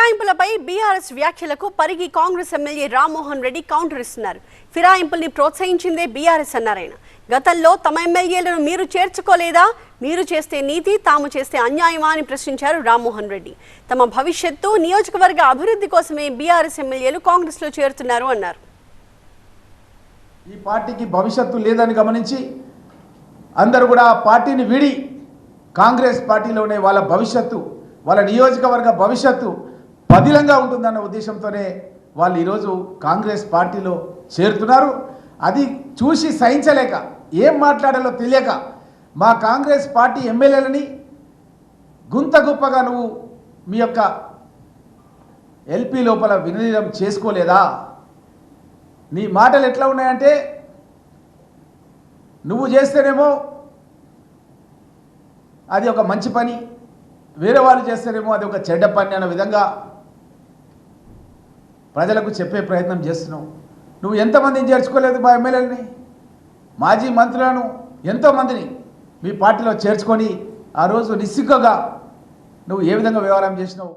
ఫిరాయింపులపై BRS వ్యాఖ్యలకు Parigi Congress MLA Rammohan Reddy counter ఇస్తున్నారు. ఫిరాయింపుల్ని ప్రోత్సహించిందే బీఆర్ఎస్ అన్నారాయన. గతంలో తమ ఎమ్మెల్యేలను మీరు చేర్చుకోలేదా? మీరు చేస్తే నీతి తాము చేస్తే అన్యాయమా అని ప్రశ్నించారు రామ్మోహన్ రెడ్డి. తమ భవిష్యత్తు నియోజకవర్గ అభివృద్ధి కోసమే బీఆర్ఎస్ ఎమ్మెల్యేలు కాంగ్రెస్లో చేరుతున్నారు అన్నారు. ఈ పార్టీకి భవిష్యత్తు లేదని గమనించి అందరూ కూడా పార్టీని విడి కాంగ్రెస్ పార్టీలోనే వాళ్ళ భవిష్యత్తు వాళ్ళ నియోజకవర్గ భవిష్యత్తు పదిలంగా ఉంటుందన్న ఉద్దేశంతోనే వాళ్ళు ఈరోజు కాంగ్రెస్ పార్టీలో చేరుతున్నారు. అది చూసి సహించలేక ఏం మాట్లాడాలో తెలియక మా కాంగ్రెస్ పార్టీ ఎమ్మెల్యేలని గుంత గొప్పగా నువ్వు మీ యొక్క ఎల్పీ లోపల వినియోగం చేసుకోలేదా? నీ మాటలు ఎట్లా ఉన్నాయంటే నువ్వు చేస్తేనేమో అది ఒక మంచి పని వేరే వాళ్ళు చేస్తేనేమో అది ఒక చెడ్డ పని అన్న విధంగా ప్రజలకు చెప్పే ప్రయత్నం చేస్తున్నావు. నువ్వు ఎంతమందిని చేర్చుకోలేదు మా ఎమ్మెల్యేలని? మాజీ మంత్రులను ఎంతోమందిని మీ పార్టీలో చేర్చుకొని ఆ రోజు నిస్సిగ్గుగా నువ్వు ఏ విధంగా వ్యవహారం చేసినావు?